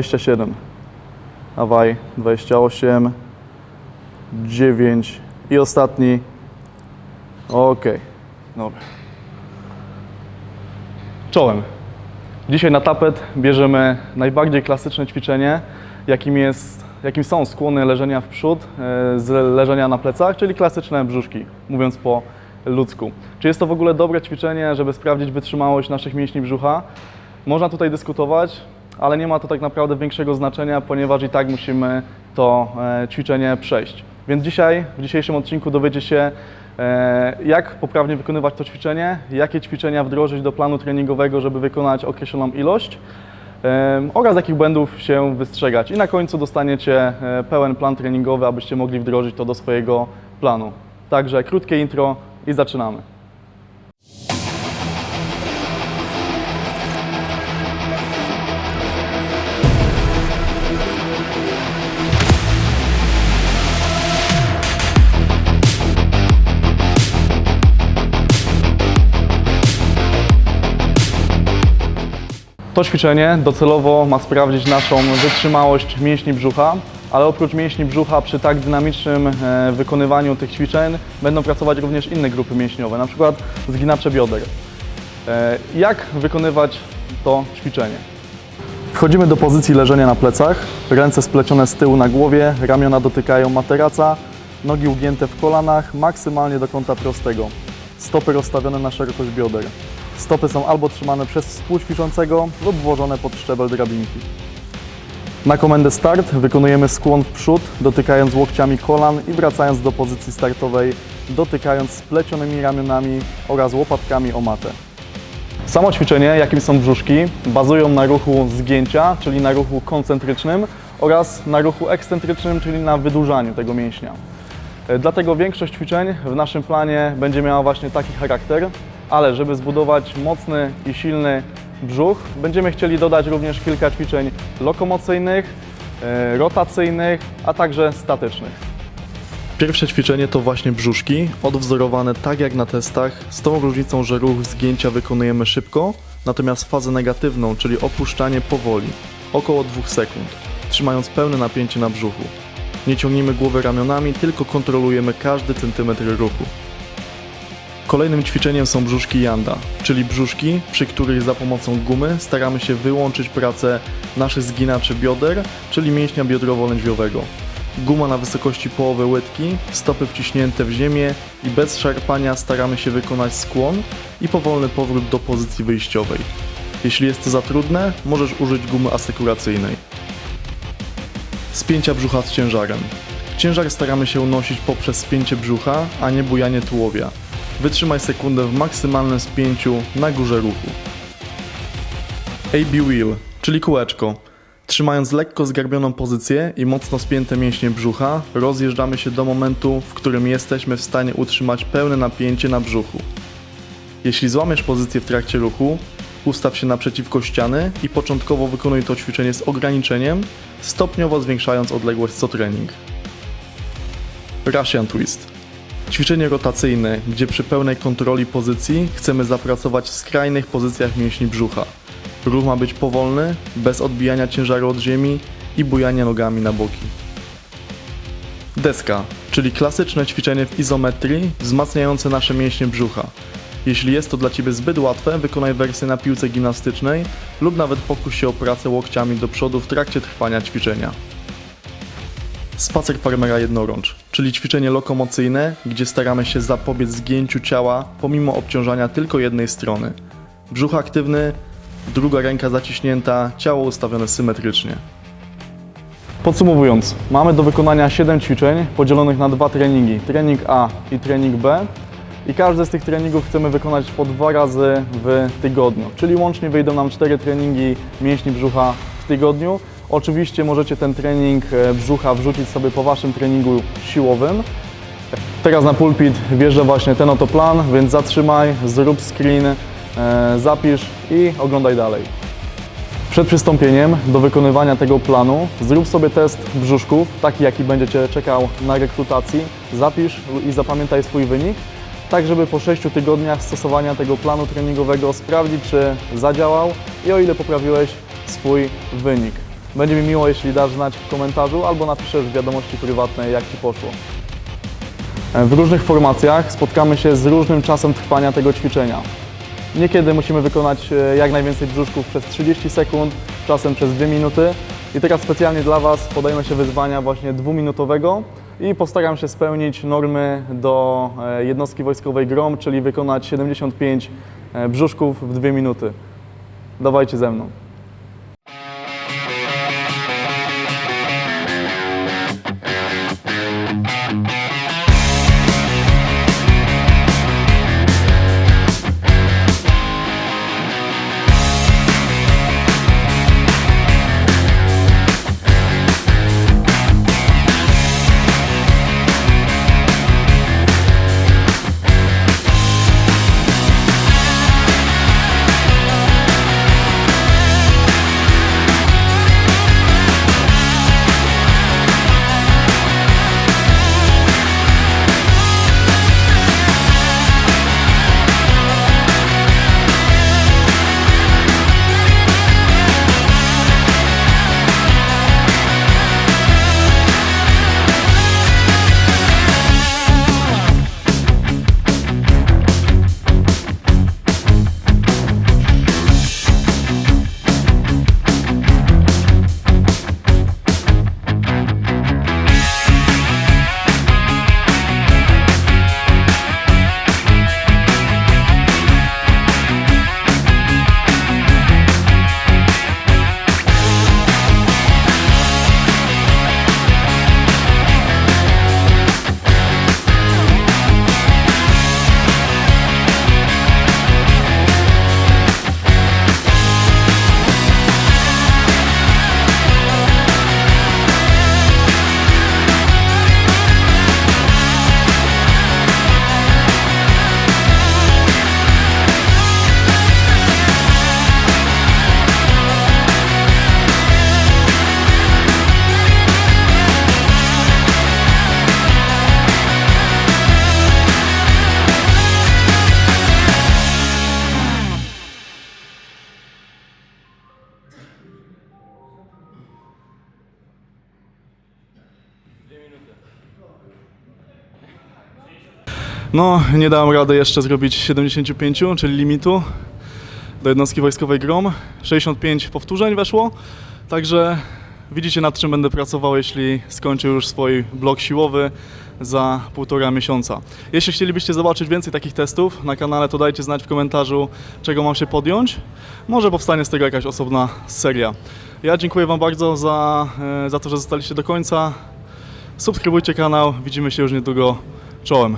27. Dawaj, 28, 9 i ostatni. Ok, dobra. Czołem. Dzisiaj na tapet bierzemy najbardziej klasyczne ćwiczenie, jakim, jest, jakim są skłony leżenia w przód e, z leżenia na plecach, czyli klasyczne brzuszki, mówiąc po ludzku. Czy jest to w ogóle dobre ćwiczenie, żeby sprawdzić wytrzymałość naszych mięśni brzucha? Można tutaj dyskutować, ale nie ma to tak naprawdę większego znaczenia, ponieważ i tak musimy to e, ćwiczenie przejść. Więc dzisiaj, w dzisiejszym odcinku dowiecie się, e, jak poprawnie wykonywać to ćwiczenie, jakie ćwiczenia wdrożyć do planu treningowego, żeby wykonać określoną ilość em, oraz jakich błędów się wystrzegać. I na końcu dostaniecie e, pełen plan treningowy, abyście mogli wdrożyć to do swojego planu. Także krótkie intro i zaczynamy. To ćwiczenie docelowo ma sprawdzić naszą wytrzymałość mięśni brzucha, ale oprócz mięśni brzucha przy tak dynamicznym e, wykonywaniu tych ćwiczeń będą pracować również inne grupy mięśniowe, na przykład zginacze bioder. E, Jak wykonywać to ćwiczenie? Wchodzimy do pozycji leżenia na plecach, ręce splecione z tyłu na głowie, ramiona dotykają materaca, nogi ugięte w kolanach, maksymalnie do kąta prostego. Stopy rozstawione na szerokość bioder. Stopy są albo trzymane przez współćwiczącego lub włożone pod szczebel drabinki. Na komendę start wykonujemy skłon w przód, dotykając łokciami kolan i wracając do pozycji startowej, dotykając splecionymi ramionami oraz łopatkami o matę. Samo ćwiczenie, jakim są brzuszki, bazują na ruchu zgięcia, czyli na ruchu koncentrycznym oraz na ruchu ekscentrycznym, czyli na wydłużaniu tego mięśnia. E, Dlatego większość ćwiczeń w naszym planie będzie miała właśnie taki charakter, ale żeby zbudować mocny i silny brzuch, będziemy chcieli dodać również kilka ćwiczeń lokomocyjnych, e, rotacyjnych, a także statycznych. Pierwsze ćwiczenie to właśnie brzuszki, odwzorowane tak jak na testach, z tą różnicą, że ruch zgięcia wykonujemy szybko, natomiast fazę negatywną, czyli opuszczanie powoli, około 2 sekund, trzymając pełne napięcie na brzuchu. Nie ciągnijmy głowy ramionami, tylko kontrolujemy każdy centymetr ruchu. Kolejnym ćwiczeniem są brzuszki Janda, czyli brzuszki, przy których za pomocą gumy staramy się wyłączyć pracę naszych zginaczy bioder, czyli mięśnia biodrowo-lędźwiowego. Guma na wysokości połowy łydki, stopy wciśnięte w ziemię i bez szarpania staramy się wykonać skłon i powolny powrót do pozycji wyjściowej. Jeśli jest to za trudne, możesz użyć gumy asekuracyjnej. Spięcia brzucha z ciężarem. Ciężar staramy się unosić poprzez spięcie brzucha, a nie bujanie tułowia. Wytrzymaj sekundę w maksymalnym spięciu na górze ruchu. AB Wheel, czyli kółeczko. Trzymając lekko zgarbioną pozycję i mocno spięte mięśnie brzucha, rozjeżdżamy się do momentu, w którym jesteśmy w stanie utrzymać pełne napięcie na brzuchu. Jeśli złamiesz pozycję w trakcie ruchu, ustaw się naprzeciwko ściany i początkowo wykonuj to ćwiczenie z ograniczeniem, stopniowo zwiększając odległość co trening. Russian Twist. Ćwiczenie rotacyjne, gdzie przy pełnej kontroli pozycji chcemy zapracować w skrajnych pozycjach mięśni brzucha. Ruch ma być powolny, bez odbijania ciężaru od ziemi i bujania nogami na boki. Deska, czyli klasyczne ćwiczenie w izometrii wzmacniające nasze mięśnie brzucha. Jeśli jest to dla Ciebie zbyt łatwe, wykonaj wersję na piłce gimnastycznej lub nawet pokuś się o pracę łokciami do przodu w trakcie trwania ćwiczenia. Spacer farmera jednorącz, czyli ćwiczenie lokomocyjne, gdzie staramy się zapobiec zgięciu ciała pomimo obciążania tylko jednej strony. Brzuch aktywny, druga ręka zaciśnięta, ciało ustawione symetrycznie. Podsumowując, mamy do wykonania 7 ćwiczeń podzielonych na dwa treningi, trening A i trening B. I każdy z tych treningów chcemy wykonać po dwa razy w tygodniu, czyli łącznie wyjdą nam 4 treningi mięśni brzucha w tygodniu. Oczywiście możecie ten trening e, brzucha wrzucić sobie po Waszym treningu siłowym. Teraz na pulpit wjeżdża właśnie ten oto plan, więc zatrzymaj, zrób screen, e, zapisz i oglądaj dalej. Przed przystąpieniem do wykonywania tego planu zrób sobie test brzuszków, taki jaki będzie Cię czekał na rekrutacji. Zapisz i zapamiętaj swój wynik, tak żeby po 6 tygodniach stosowania tego planu treningowego sprawdzić, czy zadziałał i o ile poprawiłeś swój wynik. Będzie mi miło, jeśli dasz znać w komentarzu albo napiszesz w wiadomości prywatnej, jak Ci poszło. E, W różnych formacjach spotkamy się z różnym czasem trwania tego ćwiczenia. Niekiedy musimy wykonać e, jak najwięcej brzuszków przez 30 sekund, czasem przez 2 minuty. I teraz specjalnie dla Was podejmę się wyzwania właśnie dwuminutowego i postaram się spełnić normy do e, jednostki wojskowej GROM, czyli wykonać 75 e, brzuszków w 2 minuty. Dawajcie ze mną. No, nie dałem rady jeszcze zrobić 75, czyli limitu do jednostki wojskowej GROM. 65 powtórzeń weszło, także widzicie nad czym będę pracował, jeśli skończę już swój blok siłowy za półtora miesiąca. Jeśli chcielibyście zobaczyć więcej takich testów na kanale, to dajcie znać w komentarzu, czego mam się podjąć. Może powstanie z tego jakaś osobna seria. Ja dziękuję Wam bardzo za, e, za to, że zostaliście do końca. Subskrybujcie kanał, widzimy się już niedługo. Czołem.